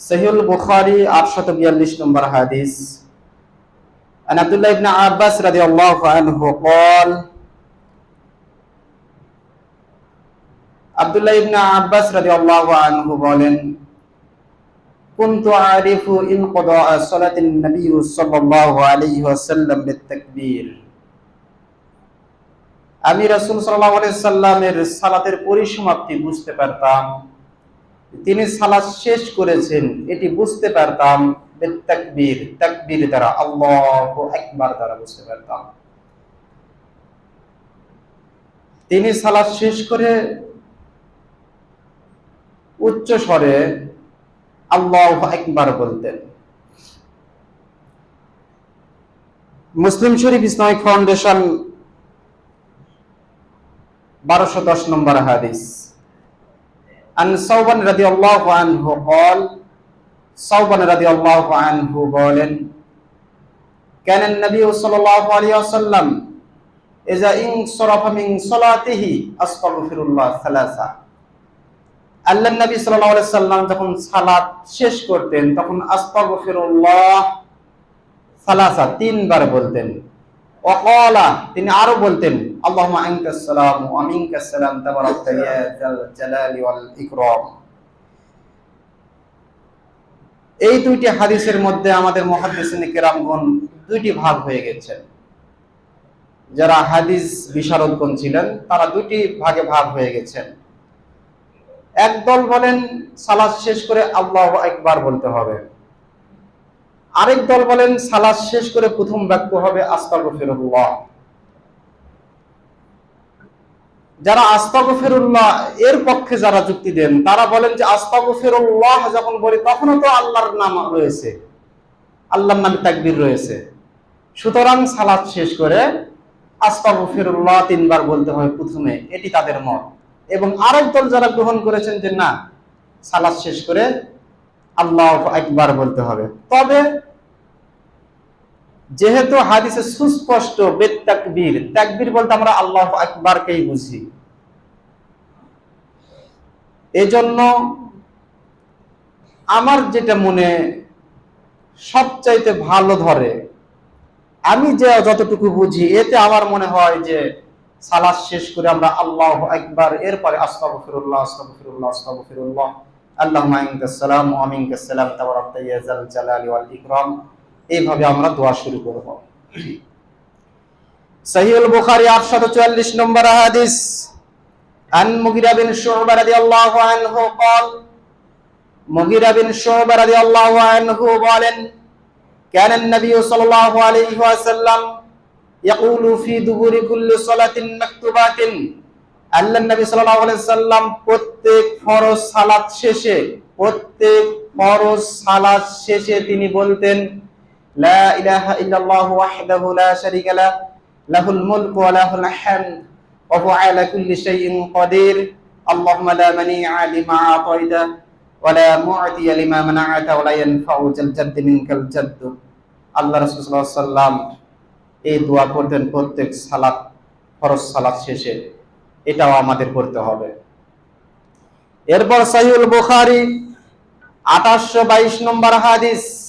সহিউল বুখারী 842 নম্বর হাদিস عن عبد الله بن عباس رضي الله عنه قال আব্দুল্লাহ ইবনে আব্বাস রাদিয়াল্লাহু আনহু বলেন كنت أعرف انقضاء صلاة النبي صلى الله عليه وسلم بالتكبير আমি রাসূল সাল্লাল্লাহু আলাইহি সাল্লামের সালাতের পরিসমাপ্তি বুঝতে পারতাম তিনি সালাত শেষ করেছেন, এটি বুঝতে পারতাম তাকবীর তাকবীর দ্বারা, আল্লাহু আকবার দ্বারা বুঝতে পারতাম। তিনি সালাত শেষ করে উচ্চ স্বরে আল্লাহ একবার বলতেন। মুসলিম শরীফ ইসলামিক ফাউন্ডেশন বারোশো দশ নম্বর হাদিস। আন সাউবান রাদি আল্লাহ আনহু قال সাউবান রাদি আল্লাহ আনহু বলেন كان النبي صلى الله عليه وسلم إذا انصرف من صلاته أستغفر الله ثلاثة আল্লাহ নবী সাল্লাল্লাহু আলাইহি সাল্লাম যখন সালাত শেষ করতেন তখন আস্তাগফিরুল্লাহ সালাসা তিনবার বলতেন ওয়াকালা তিনি আরো বলতেন সালাম ওয়া মিনকাস সালাম তাবারাকতা ইয়া জাল জালালি ওয়াল ইকরাম। এই দুইটি হাদিসের মধ্যে আমাদের মুহাদ্দিসিন কেরামগণ দুইটি ভাগ হয়ে গেছেন যারা হাদিস বিশারদগণ ছিলেন, তারা দুটি ভাগে ভাগ হয়ে গেছেন। একদল বলেন, সালাদ শেষ করে আল্লাহ একবার বলতে হবে। আরেক দল বলেন, সালাদ শেষ করে প্রথম বাক্য হবে আস্তাগফিরুল্লাহ। যারা আস্তাগফিরুল্লাহ এর পক্ষে যারা যুক্তি দেন, তারা বলেন যে আস্তাগফিরুল্লাহ যখন বলি তখনও তো আল্লাহর নাম রয়েছে। আল্লাহর নামে তাকবীর রয়েছে। সুতরাং সালাদ শেষ করে আস্তাগফিরুল্লাহ তিনবার বলতে হয় প্রথমে, এটি তাদের মত। এবং আরেক দল যারা গ্রহণ করেছেন যে না সালাদ শেষ করে আল্লাহ একবার বলতে হবে। তবে যেহেতু হাদিসে সুস্পষ্ট বেদ তাকবীর বলতে আমরা আল্লাহ একবারকেই বুঝি। এজন্য আমার যেটা মনে সবচাইতে ভালো ধরে, আমি যে যতটুকু বুঝি, এতে আমার মনে হয় যে সালাদ শেষ করে আমরা আল্লাহ একবার এরপরে আস্তাগফিরুল্লাহ আস্তাগফিরুল্লাহ আস্তাগফিরুল্লাহ। আল্লাহুম্মা আনকাস সালাম ওয়া মিনকাস সালাম তাবারাকতা ইয়া জাল জালালি ওয়াল ইকরাম। এইভাবে আমরা দোয়া শুরু করব সহিহুল বুখারী 844 নম্বর হাদিস আন মুগিরা বিন শুবা রাদিয়াল্লাহু আনহু قال মুগিরা বিন শুবা রাদিয়াল্লাহু আনহু বলেন كان النبي صلى الله عليه وسلم يقول في دبر كل صلاة مكتوبات আল্লাহ নবী সাল্লাল্লাহু আলাইহি সাল্লাম প্রত্যেক ফরজ সালাত শেষে প্রত্যেক ফরজ সালাত শেষে তিনি বলতেন ওয়াহদাহু লা শারীকা লা, লাহুল মুলকু ওয়া লাহুল হামদ, ওয়া হুয়া আলা কুল্লি শাইইন কাদির আল্লাহুম্মা লা মানি'a লিমা আতাইতা ওয়া লা মু'তিয়া লিমা মানা'তা ওয়া লা ইয়ানফা'ু জাল জাদ্দি মিনকাল জাদ্দু আল্লাহ রাসূল আলাইহি সাল্লাম এই দোয়া করতেন প্রত্যেক সালাত, ফরজ সালাত শেষে। এটাও আমাদের করতে হবে। এরপর সহিউল বুখারী 2822 নম্বর হাদিস।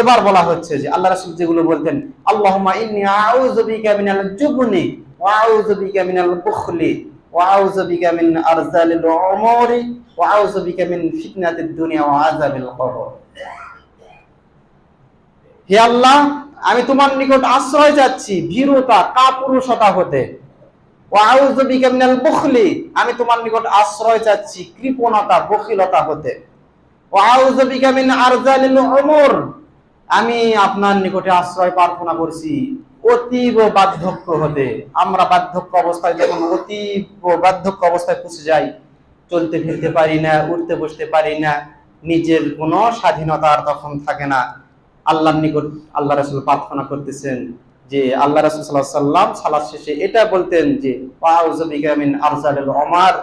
এবার বলা হচ্ছে যে আল্লাহ রাসূল যেগুলো বলতেন, আল্লাহুম্মা ইন্নী আউযু বিকা মিনাল জুবনি ওয়া আউযু বিকা মিনাল বুখলি ওয়া আউযু বিকা মিন আরজালিল উমুরি ওয়া আউযু বিকা মিন ফিতনাতিদ দুনিয়া ওয়া আযাবিল কবর। হে আল্লাহ, আমি তোমার নিকট আশ্রয় যাচ্ছি ভীরতা, কাপুরুষতা হতে। আমি তোমার নিকট আশ্রয় চাচ্ছি, কৃপণতা, বখিলতা হতে। আমি আপনার নিকটে আশ্রয় প্রার্থনা করছি। অতীব বার্ধক্য হতে। আমরা বার্ধক্য অবস্থায় যখন অতীব বার্ধক্য অবস্থায় পৌঁছে যাই, চলতে ফিরতে পারি না, উঠতে বসতে পারি না, নিজের কোনো স্বাধীনতা আর তখন থাকে না। আল্লাহর নিকট আল্লাহ রাসূল প্রার্থনা করতেছেন যে, আল্লাহ রাসূল আলাইহি সাল্লাম সালাত শেষে এটা বলতেন যে ওমর।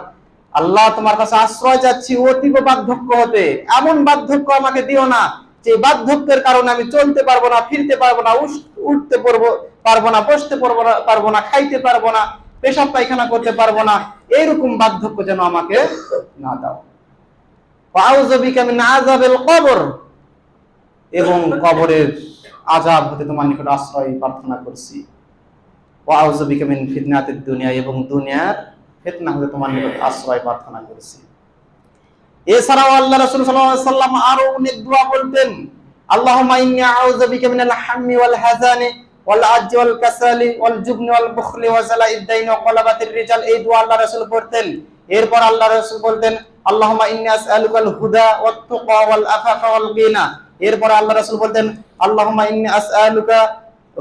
আল্লাহ তোমার কাছে আশ্রয় চাচ্ছি, অতীব বার্ধক্য হতে। এমন বার্ধক্য আমাকে দিও না যে বার্ধক্যের কারণে আমি চলতে পারব না, ফিরতে পারব না উঠতে পারব পারব না, বসতে পারব না পারব না, খাইতে পারব না, পেশাব পায়খানা করতে পারব না, এইরকম বার্ধক্য যেন আমাকে না দাও। এবং কবরের আজাব হতে তোমার নিকট আশ্রয় প্রার্থনা করছি। দুনিয়া এবং দুনিয়ার ফিতনা হতে তোমার নিকট আশ্রয় প্রার্থনা করছি। এছাড়াও আল্লাহ রাসূল সাল্লাল্লাহু আলাইহি সাল্লাম আরও অনেক দোয়া বলতেন, আল্লাহুম্মা আউযু বিকা মিনাল হাম্মি ওয়াল হাজানি ওয়াল ওয়াল কাসালি ওয়াল জুবনি ওয়াল বুখলি ওয়া দাইন ওয়া কলাবাতির রিজাল, এই দোয়া আল্লাহ রাসূল পড়তেন। এরপর আল্লাহ রাসূল বলতেন, আল্লাহুম্মা আসআলুকাল হুদা ওয়াত তুকা ওয়াল আফাফা ওয়াল গিনা, এরপর আল্লাহ রাসূল বলতেন, আল্লাহুম্মা ইন্নী আসআলুকা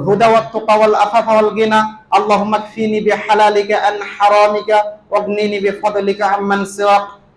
হুদা ওয়াত তুকা ওয়াল আফাফা ওয়াল গিনা, আল্লাহুম্মা কফিনি বিহালালিকা আন হারামিকা ওয়াগনিনি বিফadlika আম্মান সিওয়াক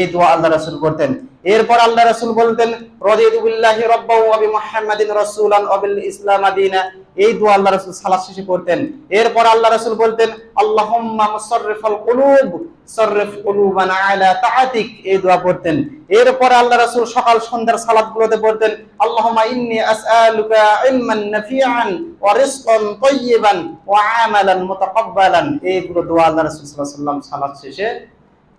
এই দোয়া আল্লাহ রাসূল করতেন। এরপর আল্লাহ রাসূল বলতেন ওয়া বিমুহাম্মাদিন রাসূলান ইসলাম দীনা। এই দোয়া আল্লাহ সালাত শেষে করতেন। এরপর আল্লাহ রাসূল বলতেন, আল্লাহুম্মা মুসাররিফাল কুলুব সাররিফ কুলুবানা আলা তাআতিক। এই দোয়া এরপর আল্লাহ সকাল সন্ধ্যার সালাতগুলোতে পড়তেন, আল্লাহুম্মা ইন্নী আসআলুকা ইলমান নাফিআন ওয়া রিজকান তাইয়িবান ওয়া আমালান মুতাকাব্বালান। দোয়া আল্লাহ রাসূল সাল্লাল্লাহু আলাইহি ওয়াসাল্লাম সালাত শেষে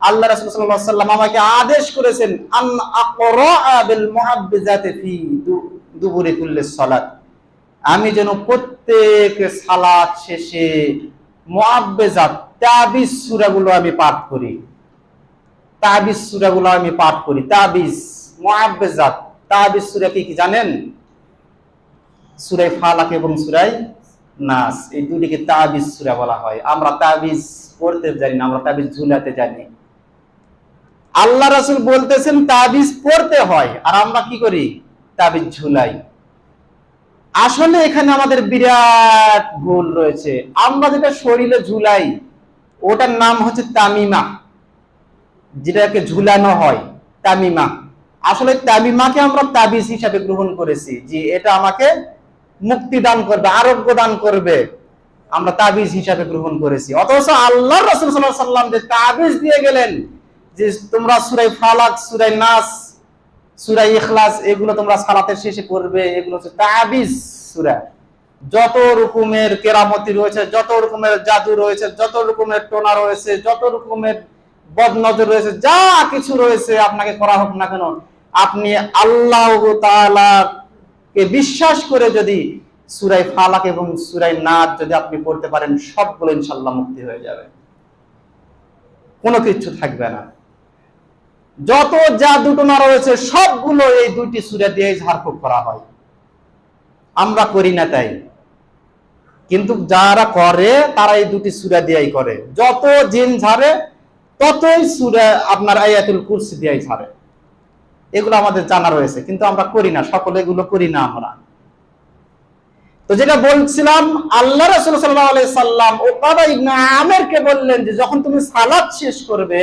আল্লাহ রাসূল ওয়াসাল্লাম আমাকে আদেশ করেছেন আমি যেন প্রত্যেক সালাত শেষে তাবিজ সূরাগুলো আমি পাঠ করি। তাবিজ সূরাগুলো আমি পাঠ করি। তাবিজ মুআব্বিজাত তাবিজ সূরা কি কি জানেন? সুরাই ফালাক এবং সুরাই নাস। এই দুটিকে তাবিজ সূরা বলা হয়। আমরা তাবিজ পড়তে জানি না, আমরা তাবিজ ঝুলাতে জানি। আল্লাহ রাসূল বলতেছেন, তাবিজ পড়তে হয়। আর আমরা কি করি? তাবিজ ঝুলাই। আসলে এখানে আমাদের বিরাট ভুল রয়েছে। আমরা যেটা শরীরে ঝুলাই, ওটার নাম হচ্ছে তামিমা। যেটাকে ঝুলানো হয়, তামিমা। আসলে তামিমাকে আমরা তাবিজ হিসাবে গ্রহণ করেছি, যে এটা আমাকে মুক্তি দান করবে, আরোগ্য দান করবে। আমরা তাবিজ হিসাবে গ্রহণ করেছি। অথচ আল্লাহ রসুল সাল্লাম যে তাবিজ দিয়ে গেলেন যে তোমরা সুরাই ফালাক সুরাই নাস সুরাই ইখলাস, এগুলো তোমরা সালাতের শেষে করবে এগুলো হচ্ছে তাবিজ সুরা। যত রকমের কেরামতি রয়েছে, যত রকমের জাদু রয়েছে, যত রকমের টোনা রয়েছে, যত রকমের বদনজর রয়েছে, যা কিছু রয়েছে, আপনাকে করা হোক না কেন, আপনি আল্লাহ কে বিশ্বাস করে যদি সুরাই ফালাক এবং সুরাই নাচ যদি আপনি পড়তে পারেন, সবগুলো ইনশাল্লাহ মুক্তি হয়ে যাবে। কোনো কিছু থাকবে না। যত যা দুটোনা রয়েছে, সবগুলো এই দুইটি সুরা দিয়ে ঝাড়ফুঁক করা হয়। আমরা করি না তাই। কিন্তু যারা করে, তারা এই দুটি সুরা দিয়াই করে। যত জিন ঝাড়ে, ততই সুরা আপনার আয়াতুল কুরসি দিয়াই ঝাড়ে। এগুলো আমাদের জানা রয়েছে, কিন্তু আমরা করি না, সকলে এগুলো করি না আমরা। তো যেটা বলছিলাম, আল্লাহ রাসূল আলাইহি সাল্লাম ওকাবা ইবনে আমেরকে বললেন যে, যখন তুমি সালাত শেষ করবে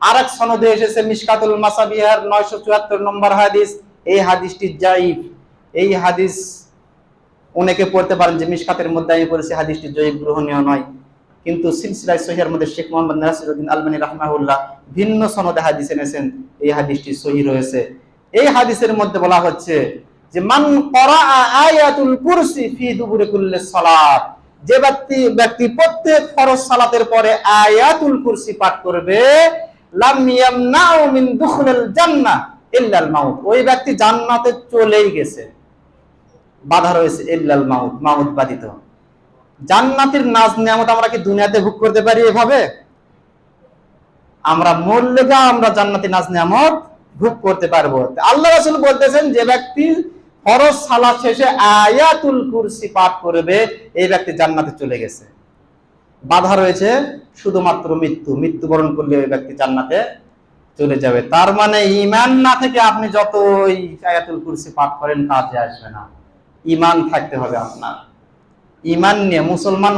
আরেক সনদে এসেছে মিশকাতুল মাসাবিহার 974 নম্বর হাদিস। এই হাদিসটি এই হাদিস অনেকে পড়তে পারেন যে মিশকাতের মধ্যে আমি পড়েছি, হাদিসটি গ্রহণীয় নয়। কিন্তু সিলসিলায় সহিহের মধ্যে শেখ মোহাম্মদ নাসিরউদ্দিন আলবানী রাহমাহুল্লাহ ভিন্ন সনদে হাদিস এনেছেন। এই হাদিসটি সহি রয়েছে। এই হাদিসের মধ্যে বলা হচ্ছে যে, মান করা আয়াতুল কুরসি ফি দুবুরে কুল্লি সালাত। যে ব্যক্তি ব্যক্তি প্রত্যেক ফরজ সালাতের পরে আয়াতুল কুরসি পাঠ করবে ওই ব্যক্তি জান্নাতে চলেই গেছে। বাধা রয়েছে ইল্লাল জান্নাতের নাজ নিয়ামত আমরা কি দুনিয়াতে ভোগ করতে পারি এভাবে? আমরা মরলে যা আমরা জান্নাতি নাজ নিয়ামত ভোগ করতে পারব। আল্লাহ রাসূল বলতেছেন, যে ব্যক্তি ফরজ সালাত শেষে আয়াতুল কুরসি পাঠ করবে, এই ব্যক্তি জান্নাতে চলে গেছে। বাধা রয়েছে শুধুমাত্র মৃত্যু। মৃত্যুবরণ করলে ওই ব্যক্তি জান্নাতে চলে যাবে। তার মানে ইমান না থেকে আপনি যত ওই আয়াতুল কুরসি পাঠ করেন, কাজে আসবে না। ইমান থাকতে হবে আপনার। ইমান নিয়ে মুসলমান